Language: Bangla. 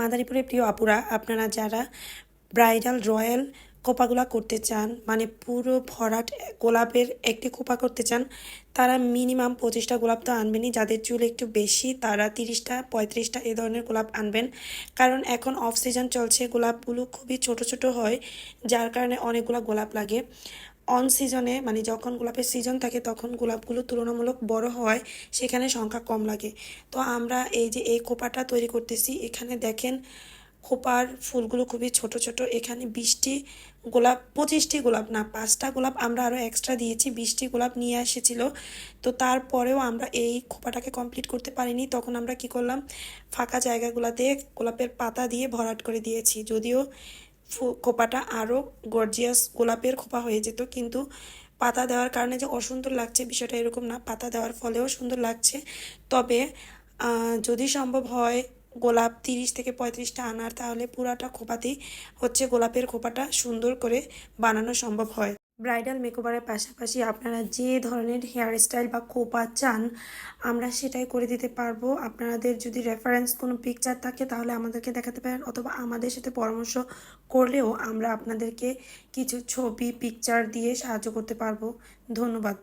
মাদারীপুরের প্রিয় আপুরা, আপনারা যারা ব্রাইডাল, রয়্যাল কোপাগুলা করতে চান মানে পুরো ভরাট গোলাপের একটি কোপা করতে চান, তারা মিনিমাম পঁচিশটা গোলাপ তো আনবেনই। যাদের চুল একটু বেশি, তারা তিরিশটা, পঁয়ত্রিশটা এ ধরনের গোলাপ আনবেন। কারণ এখন অফ সিজন চলছে, গোলাপগুলো খুবই ছোট ছোট হয়, যার কারণে অনেকগুলো গোলাপ লাগে। অন সিজনে মানে যখন গোলাপের সিজন থাকে, তখন গোলাপগুলো তুলনামূলক বড় হওয়ায় সেখানে সংখ্যা কম লাগে। তো আমরা এই যে এই খোপাটা তৈরি করতেছি, এখানে দেখেন খোপার ফুলগুলো খুবই ছোট ছোট। এখানে বিশটি গোলাপ, পঁচিশটি গোলাপ না, পাঁচটা গোলাপ আমরা আরও এক্সট্রা দিয়েছি, বিশটি গোলাপ নিয়ে এসেছিল। তো তারপরেও আমরা এই খোপাটাকে কমপ্লিট করতে পারিনি। তখন আমরা কি করলাম, ফাঁকা জায়গাগুলোতে গোলাপের পাতা দিয়ে ভরাট করে দিয়েছি। যদিও খোপাটা আরও গর্জিয়াস গোলাপের খোপা হয়ে যেত। কিন্তু পাতা দেওয়ার কারণে যে অসুন্দর লাগছে বিষয়টা এরকম না। পাতা দেওয়ার ফলেও সুন্দর লাগছে। তবে যদি সম্ভব হয় গোলাপ তিরিশ থেকে পঁয়ত্রিশটা আনার, তাহলে পুরাটা খোপাতেই হচ্ছে গোলাপের খোপাটা সুন্দর করে বানানো সম্ভব হয়। ব্রাইডাল মেকওভারের পাশাপাশি আপনারা যে ধরনের হেয়ার স্টাইল বা কোপা চান, আমরা সেটাই করে দিতে পারব। আপনাদের যদি রেফারেন্স কোনো পিকচার থাকে, তাহলে আমাদেরকে দেখাতে পারেন, অথবা আমাদের সাথে পরামর্শ করলেও আমরা আপনাদেরকে কিছু ছবি পিকচার দিয়ে সাহায্য করতে পারব। ধন্যবাদ।